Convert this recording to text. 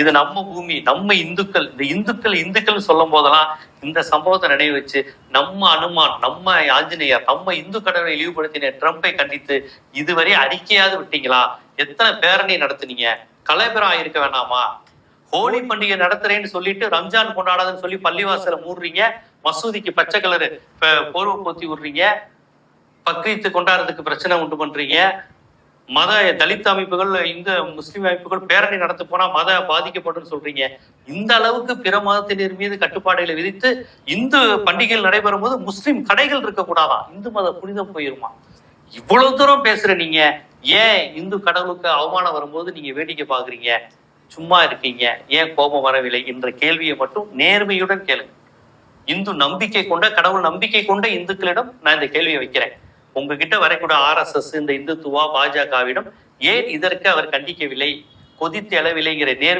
இது நம்ம பூமி நம்ம இந்துக்கள் இந்த இந்துக்கள் இந்துக்கள் சொல்லும் போதெல்லாம் இந்த சம்பவத்தை நினைவு வச்சு நம்ம அனுமான் நம்ம ஆஞ்சநேயர் நம்ம இந்து கடவுளை இழிவுபடுத்தின ட்ரம்பை கண்டித்து இதுவரை அறிக்கையாவது விட்டீங்களா? எத்தனை பேரணி நடத்துனீங்க? கலைபெறம் ஆயிருக்க வேணாமா? ஹோலி பண்டிகை நடத்துறேன்னு சொல்லிட்டு ரம்ஜான் கொண்டாடாதுன்னு சொல்லி பள்ளிவாசல மூடுறீங்க மசூதிக்கு பச்சை கலரு போர்வை போத்தி விடுறீங்க பக்ரீத்து கொண்டாடுறதுக்கு பிரச்சனை உண்டு பண்றீங்க மத தலித் அமைப்புகள் இந்த முஸ்லீம் அமைப்புகள் பேரணி நடத்த போனா மத பாதிக்கப்படும் சொல்றீங்க. இந்த அளவுக்கு பிற மதத்தினர் மீது கட்டுப்பாடுகளை விதித்து இந்து பண்டிகைகள் நடைபெறும் போது முஸ்லீம் கடைகள் இருக்கக்கூடாதான் இந்து மத புனிதம் போயிருமா? இவ்வளவு தூரம் பேசுற நீங்க. ஏன் இந்து கடவுளுக்கு அவமானம் வரும்போது நீங்க வேடிக்கை பாக்குறீங்க சும்மா இருக்கீங்க. ஏன் கோபம் வரவில்லை என்ற கேள்வியை மட்டும் நேர்மையுடன் கேளுங்க. இந்து நம்பிக்கை கொண்ட கடவுள் நம்பிக்கை கொண்ட இந்துக்களிடம் நான் இந்த கேள்வியை வைக்கிறேன். உங்ககிட்ட வரக்கூடிய ஆர்எஸ்எஸ் இந்த இந்துத்துவா பாஜகவிடம் ஏன் இதற்கு அவர் கண்டிக்கவில்லை? கொதித்து எழவில்லைங்கிற நேர்மை